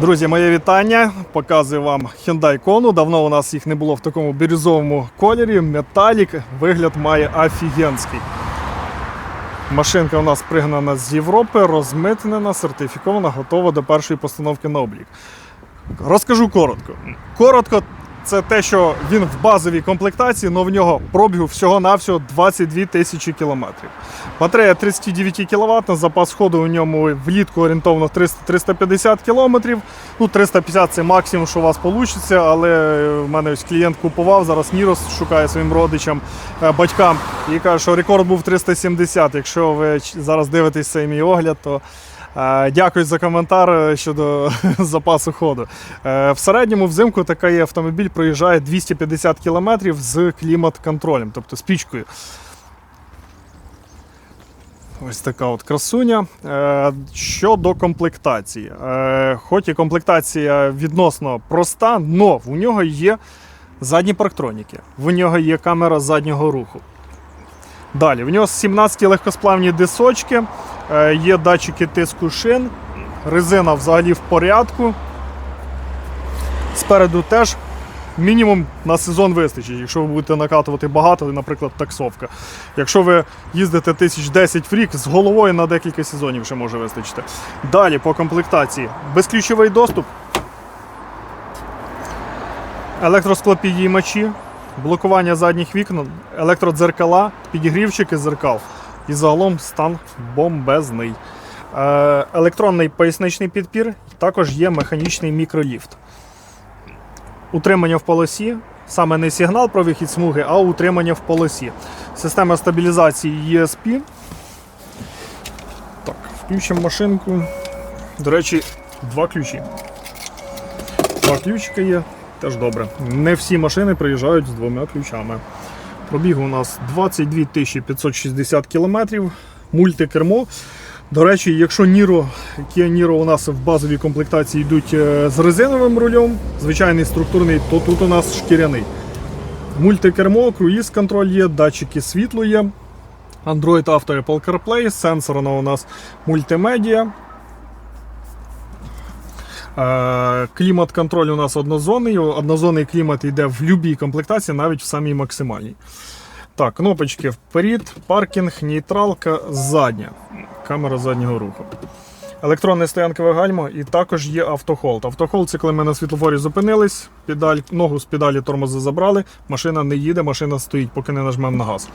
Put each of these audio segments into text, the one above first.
Друзі, моє вітання. Показую вам Hyundai Kona. Давно у нас їх не було в такому бірюзовому кольорі. Металік. Вигляд має офігенський. Машинка у нас пригнана з Європи, розмитнена, сертифікована, готова до першої постановки на облік. Розкажу коротко. Коротко, це те, що він в базовій комплектації, але в нього пробігу всього-навсього 22 тисячі кілометрів. Батарея 39 кВт, запас ходу у ньому влітку орієнтовно 300-350 км. Ну, 350 це максимум, що у вас вийде, але в мене ось клієнт купував, зараз Нірос шукає своїм родичам, е, батькам і каже, що рекорд був 370. Якщо ви зараз дивитесь цей мій огляд, то Е, Дякую за коментар е, щодо запасу ходу. Е, В середньому взимку такий автомобіль проїжджає 250 км з клімат-контролем, тобто з пічкою. Ось така от красуня. Е, Щодо комплектації. Е, Хоч і комплектація відносно проста, але в нього є задні парктроніки, в нього є камера заднього руху. Далі, в нього 17 легкосплавні дисочки, е, є датчики тиску шин, резина взагалі в порядку. Спереду теж мінімум на сезон вистачить, якщо ви будете накатувати багато, наприклад, таксовка. Якщо ви їздите тисяч 10 в рік, з головою на декілька сезонів ще може вистачити. Далі по комплектації. Безключовий доступ, електросклопідіймачі, блокування задніх вікон, електродзеркала, підігрівчики зеркал. І загалом стан бомбезний. Е, Електронний поясничний підпір, також є механічний мікроліфт. Утримання в полосі, саме не сигнал про вихід смуги, а утримання в полосі. Система стабілізації ESP. Так, включимо машинку. До речі, два ключі. Два ключика є, теж добре. Не всі машини приїжджають з двома ключами. Пробіг у нас 22 560 км, мультикермо. До речі, якщо Niro, Kia Niro у нас в базовій комплектації йдуть е, з резиновим рулем, звичайний структурний, то тут у нас шкіряний. Мультикермо, круїз контроль є, датчики світлу є. Android Auto Apple CarPlay, сенсорна у нас мультимедіа. Е, Клімат-контроль у нас однозонний. Однозонний клімат йде в будь-якій комплектації, навіть в самій максимальній. Так, кнопочки вперед, паркінг, нейтралка, задня. Камера заднього руху. Електронне стоянкове гальмо і також є автохолд. Автохолд це коли ми на світлофорі зупинились, педаль, ногу з педалі тормоза забрали, машина не їде, машина стоїть, поки не нажмемо на газ.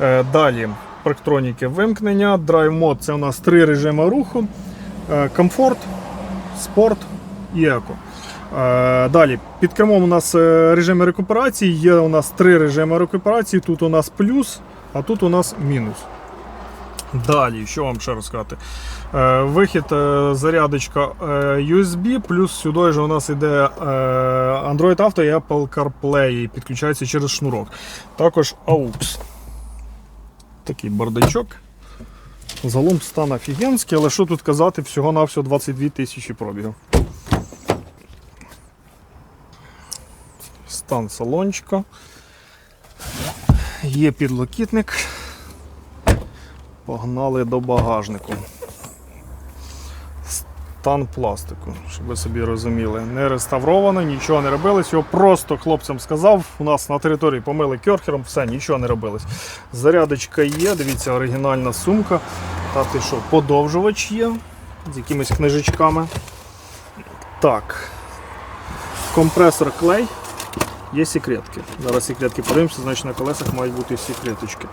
Е, далі парктроніки вимкнення, драйв мод це у нас три режими руху, е, комфорт, спорт і. Е, Далі, під кермом у нас е, режими рекуперації, є у нас три режими рекуперації. Тут у нас плюс, а тут у нас мінус. Далі, що вам ще розказати? Е, Вихід, зарядочка USB, плюс сюди у нас іде е, Android Auto і Apple CarPlay, і підключається через шнурок. Також AUX. Такий бардачок. Загалом стан офігенський, але що тут казати, всього-навсього 22 тисячі пробігів. Стан салончика. Є підлокітник. Погнали до багажнику. Стан пластику, щоб ви собі розуміли. Не реставровано, нічого не робилось. Його просто хлопцям сказав. У нас на території помили кьорхером, все, нічого не робилось. Зарядочка є, дивіться, оригінальна сумка. Та ти що, подовжувач є з якимись книжечками. Так. Компресор клей. Є секретки. Зараз секретки подивимося, значить на колесах мають бути секреточки.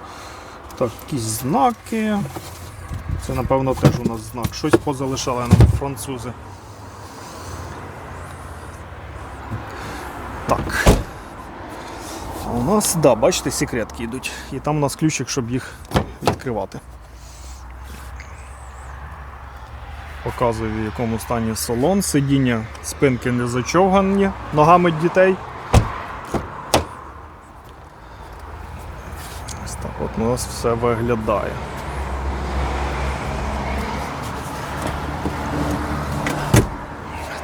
Так, якісь знаки. Це, напевно, теж у нас знак. Щось позалишали нам французи. Так. А у нас, да, бачите, секретки йдуть. І там у нас ключик, щоб їх відкривати. Показую, в якому стані салон. Сидіння спинки не зачовгані ногами дітей. Ось так от у нас все виглядає.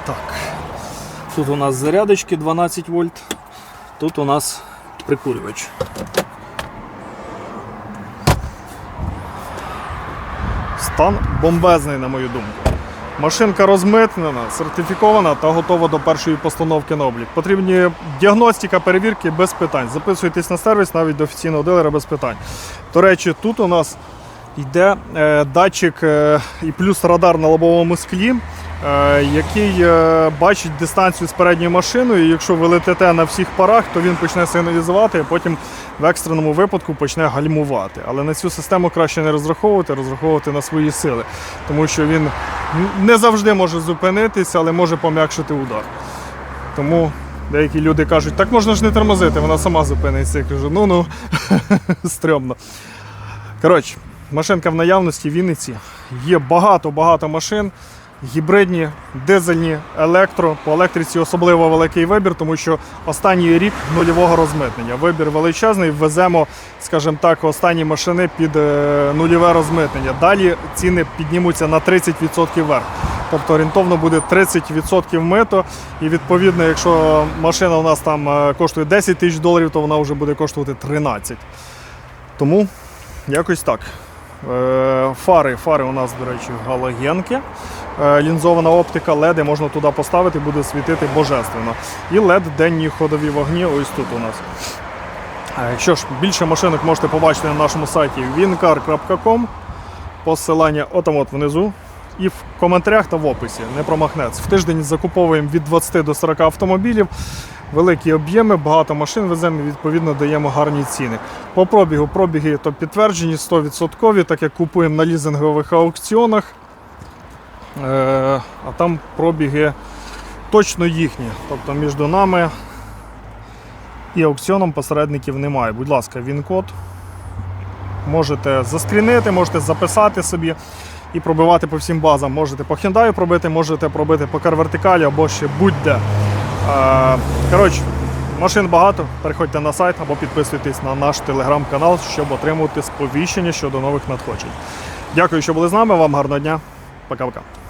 Так. Тут у нас зарядочки 12 вольт, тут у нас прикурювач. Стан бомбезний, на мою думку. Машинка розмитнена, сертифікована та готова до першої постановки на облік. Потрібні діагностика, перевірки без питань. Записуйтесь на сервіс навіть до офіційного дилера без питань. До речі, тут у нас йде е, датчик е, і плюс радар на лобовому склі, який е, бачить дистанцію з передньою машиною. І якщо ви летите на всіх парах, то він почне сигналізувати, а потім в екстреному випадку почне гальмувати. Але на цю систему краще не розраховувати, розраховувати на свої сили, тому що він не завжди може зупинитися, але може пом'якшити удар. Тому деякі люди кажуть, так можна ж не тормозити, вона сама зупиниться. Я кажу, ну ну стрьомно. Коротше, машинка в наявності в Вінниці. Є багато-багато машин. Гібридні, дизельні, електро. По електриці особливо великий вибір, тому що останній рік нульового розмитнення. Вибір величезний. Веземо, скажімо так, останні машини під е, нульове розмитнення. Далі ціни піднімуться на 30% вверх. Тобто орієнтовно буде 30% мито. І відповідно, якщо машина у нас там е, коштує 10 тисяч доларів, то вона вже буде коштувати 13. Тому якось так. Е, Фари, фари у нас, до речі, галогенки. Е, Лінзована оптика, леди можна туди поставити, буде світити божественно. І LED денні ходові вогні ось тут у нас. Е, Що ж, більше машинок можете побачити на нашому сайті wincar.com. Посилання отам от внизу. І в коментарях та в описі не промахнеться. В тиждень закуповуємо від 20 до 40 автомобілів, великі об'єми, багато машин веземо відповідно даємо гарні ціни. По пробігу пробіги то підтверджені 100%, так як купуємо на лізингових аукціонах. Е, а там пробіги точно їхні. Тобто між нами і аукціоном посередників немає. Будь ласка, він-код. Можете заскрінити, можете записати собі і пробивати по всім базам. Можете по Hyundai пробити, можете пробити по Vertical або ще будь-де. Е, Коротше, машин багато. Переходьте на сайт або підписуйтесь на наш телеграм-канал, щоб отримувати сповіщення щодо нових надходжень. Дякую, що були з нами. Вам гарного дня. Пока-пока.